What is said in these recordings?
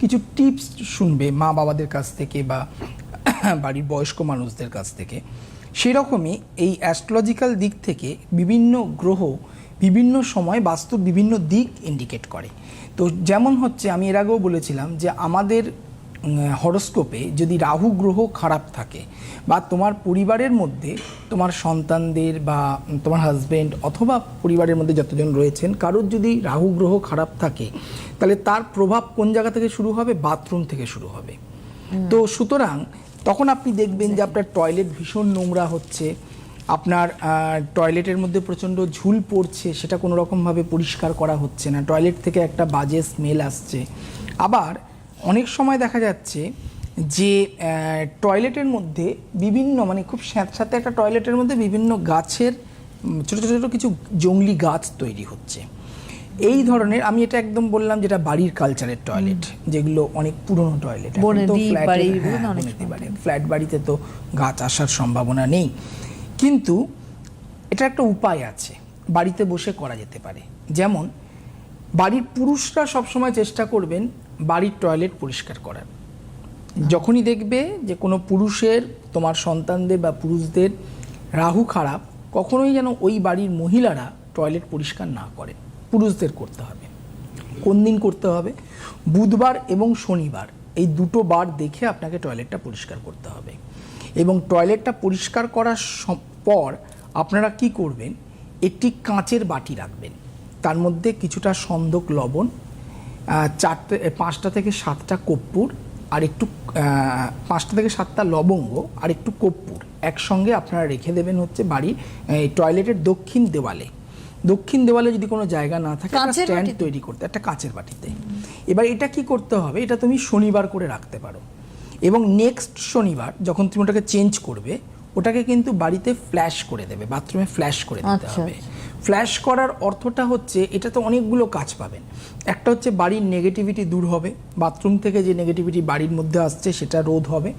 কিছু টিপস শুনবে মা বাবাদের কাছ থেকে বা বাড়ির বয়স্ক মানুষদের কাছ থেকে। সেরকমই এই অ্যাস্ট্রোলজিক্যাল দিক থেকে বিভিন্ন গ্রহ বিভিন্ন সময় বাস্তব বিভিন্ন দিক ইন্ডিকেট করে। তো যেমন হচ্ছে আমি এর আগেও বলেছিলাম যে আমাদের হরস্কোপে যদি রাহু গ্রহ খারাপ থাকে বা তোমার পরিবারের মধ্যে তোমার সন্তানদের বা তোমার হাজব্যান্ড অথবা পরিবারের মধ্যে যতজন রয়েছেন কারোর যদি রাহু গ্রহ খারাপ থাকে তাহলে তার প্রভাব কোন জায়গা থেকে শুরু হবে? বাথরুম থেকে শুরু হবে। তো সুতরাং তখন আপনি দেখবেন যে আপনার টয়লেট ভীষণ নোংরা হচ্ছে আপনার টয়লেটের মধ্যে প্রচণ্ড ঝুল পড়ছে সেটা কোনো রকমভাবে পরিষ্কার করা হচ্ছে না। টয়লেট থেকে একটা বাজে স্মেল আসছে। আবার অনেক সময় দেখা যাচ্ছে যে টয়লেটের মধ্যে বিভিন্ন মানে খুব স্যাঁতস্যাঁতে একটা টয়লেটের মধ্যে বিভিন্ন গাছের ছোট ছোট ছোট কিছু জংলি গাছ তৈরি হচ্ছে। এই ধরনের আমি এটা একদম বললাম যেটা বাড়ির কালচারের টয়লেট যেগুলো অনেক পুরনো টয়লেট ফ্ল্যাট বাড়িতে তো গাছ আসার সম্ভাবনা নেই। কিন্তু এটা একটা উপায় আছে বাড়িতে বসে করা যেতে পারে। যেমন বাড়ির পুরুষরা সবসময় চেষ্টা করবেন বাড়ির টয়লেট পরিষ্কার করার। যখনই দেখবে যে কোনো পুরুষের, তোমার সন্তানদের বা পুরুষদের রাহু খারাপ, কখনোই যেন ওই বাড়ির মহিলারা টয়লেট পরিষ্কার না করে। পুরুষদের করতে হবে। কোন দিন করতে হবে? বুধবার এবং শনিবার। এই দুটো বার দেখে আপনাকে টয়লেটটা পরিষ্কার করতে হবে। এবং টয়লেটটা পরিষ্কার করার পর আপনারা কি করবেন? একটি কাঁচের বাটি রাখবেন। তার মধ্যে কিছুটা সন্দক লবণ চারটে পাঁচটা থেকে সাতটা কর্পূর আর একটু পাঁচটা থেকে সাতটা লবঙ্গ আর একটু কর্পূর একসঙ্গে আপনারা রেখে দেবেন হচ্ছে এই, টয়লেটের দক্ষিণ দেওয়ালে। দক্ষিণ দেওয়ালে যদি কোনো জায়গা না থাকে একটা স্ট্যান্ড তৈরি করতে একটা কাঁচের বাটিতে। এবার এটা কি করতে হবে এটা তুমি শনিবার করে রাখতে পারো। এবং নেক্সট শনিবার যখন তুমি ওটাকে চেঞ্জ করবে ওটাকে কিন্তু বাড়িতে ফ্ল্যাশ করে দেবে বাথরুমে ফ্ল্যাশ করে দিতে আচ্ছা, হবে। ফ্ল্যাশ করার অর্থটা হচ্ছে এটা তো অনেকগুলো কাজ পাবেন। একটা হচ্ছে বাড়ির নেগেটিভিটি দূর হবে বাথরুম থেকে যে নেগেটিভিটি বাড়ির মধ্যে আসছে সেটা রোধ হবে।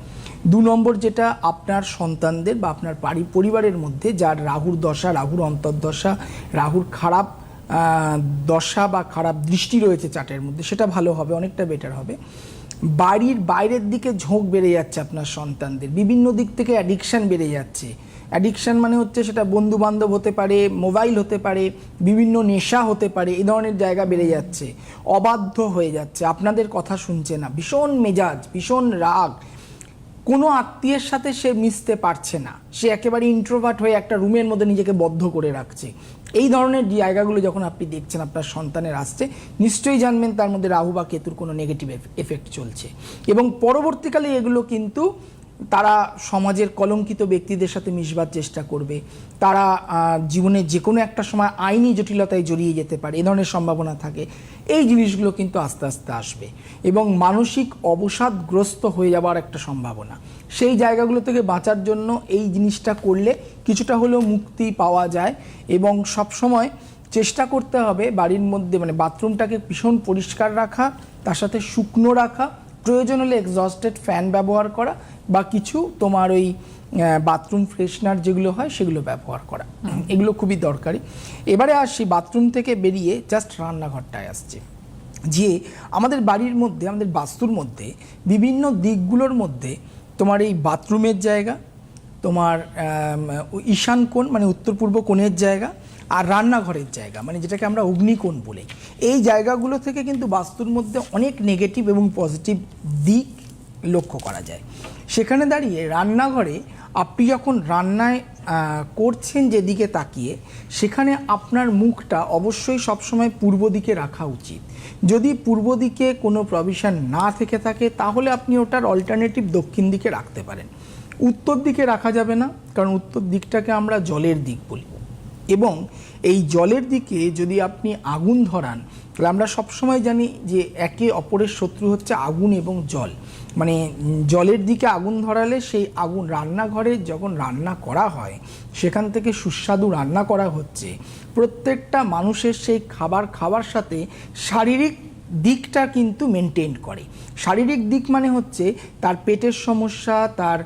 দু নম্বর যেটা আপনার সন্তানদের বা আপনার বাড়ি পরিবারের মধ্যে যার রাহুর দশা, রাহুর অন্তর্দশা, রাহুর খারাপ দশা বা খারাপ দৃষ্টি রয়েছে চাটের মধ্যে, সেটা ভালো হবে, অনেকটা বেটার হবে। বাড়ির বাইরের দিকে ঝোঁক বেড়ে যাচ্ছে আপনার সন্তানদের, বিভিন্ন দিক থেকে অ্যাডিকশান বেড়ে যাচ্ছে। অ্যাডিকশান মানে হচ্ছে সেটা বন্ধু বান্ধব হতে পারে মোবাইল হতে পারে, বিভিন্ন নেশা হতে পারে, এই ধরনের জায়গা বেড়ে যাচ্ছে, অবাধ্য হয়ে যাচ্ছে। আপনাদের কথা শুনছে না, ভীষণ মেজাজ, ভীষণ রাগ। কোনো আত্মীয়ের সাথে সে মিশতে পারছে না। সে একেবারে ইন্ট্রোভার্ট হয়ে একটা রুমের মধ্যে নিজেকে বদ্ধ করে রাখছে। এই ধরনের জায়গাগুলো যখন আপনি দেখছেন, আপনার সন্তানের আসছে, নিশ্চয়ই জানবেন তার মধ্যে রাহু বা কেতুর কোনো নেগেটিভ এফেক্ট চলছে। এবং পরবর্তীকালে এগুলো কিন্তু তারা সমাজের কলঙ্কিত ব্যক্তিদের সাথে মিশবার চেষ্টা করবে। তারা জীবনের যে কোনো একটা সময় আইনি জটিলতায় জড়িয়ে যেতে পারে, এ ধরনের সম্ভাবনা থাকে। এই জিনিসগুলো কিন্তু আস্তে আস্তে আসবে এবং মানসিক অবসাদগ্রস্ত হয়ে যাওয়ার একটা সম্ভাবনা। সেই জায়গাগুলো থেকে বাঁচার জন্য এই জিনিসটা করলে কিছুটা হলেও মুক্তি পাওয়া যায় এবং সবসময় চেষ্টা করতে হবে বাড়ির মধ্যে মানে বাথরুমটাকে ভীষণ পরিষ্কার রাখা, তার সাথে শুকনো রাখা প্রয়োজন হলে এক্সস্টেড ফ্যান ব্যবহার করা বা কিছু তোমার ওই বাথরুম ফ্রেশনার যেগুলো হয় সেগুলো ব্যবহার করা। এগুলো খুবই দরকারি। এবারে আসি বাথরুম থেকে বেরিয়ে জাস্ট রান্নাঘরটায় আসছে। যে আমাদের বাড়ির মধ্যে, আমাদের বাস্তুর মধ্যে, বিভিন্ন দিকগুলোর মধ্যে তোমার এই বাথরুমের জায়গা, তোমার ঈশান কোণ মানে উত্তর পূর্ব কোণের জায়গা আর রান্নাঘরের জায়গা মানে যেটাকে আমরা অগ্নিকোণ বলি। এই জায়গাগুলো থেকে কিন্তু বাস্তুর মধ্যে অনেক নেগেটিভ এবং পজিটিভ দিক লক্ষ্য করা যায়। সেখানে দাঁড়িয়ে রান্নাঘরে আপনি যখন রান্নায় করছেন যেদিকে তাকিয়ে, সেখানে আপনার মুখটা অবশ্যই সবসময় পূর্ব দিকে রাখা উচিত। যদি পূর্ব দিকে কোনো প্রভিশন না থেকে থাকে, তাহলে আপনি ওটার অল্টারনেটিভ দক্ষিণ দিকে রাখতে পারেন। উত্তর দিকে রাখা যাবে না, কারণ উত্তর দিকটাকে আমরা জলের দিক বলি। এবং এই জলের দিকে যদি আপনি আগুন ধরান, তাহলে আমরা সবসময় জানি যে একে অপরের শত্রু হচ্ছে আগুন এবং জল। মানে জলের দিকে আগুন ধরালে সেই আগুন রান্নাঘরে যখন রান্না করা হয়, সেখান থেকে সুস্বাদু রান্না করা হচ্ছে। প্রত্যেকটা মানুষের সেই খাবার খাওয়ার সাথে শারীরিক দিকটা কিন্তু মেনটেন করে। শারীরিক দিক মানে হচ্ছে তার পেটের সমস্যা, তার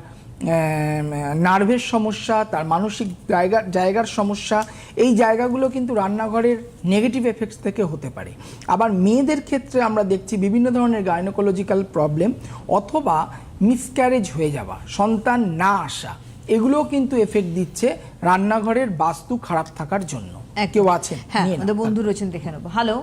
নার্ভের সমস্যা তার মানসিক জায়গা জায়গার সমস্যা এই জায়গাগুলো কিন্তু রান্নাঘরের নেগেটিভ এফেক্টস থেকে হতে পারে। আবার মেয়েদের ক্ষেত্রে আমরা দেখছি বিভিন্ন ধরনের গাইনোকোলজিক্যাল প্রবলেম অথবা মিসক্যারেজ হয়ে যাওয়া সন্তান না আসা এগুলোও কিন্তু এফেক্ট দিচ্ছে রান্নাঘরের বাস্তু খারাপ থাকার জন্য। কেউ আছে হ্যাঁ বন্ধু রয়েছেন দেখে নেব। হ্যালো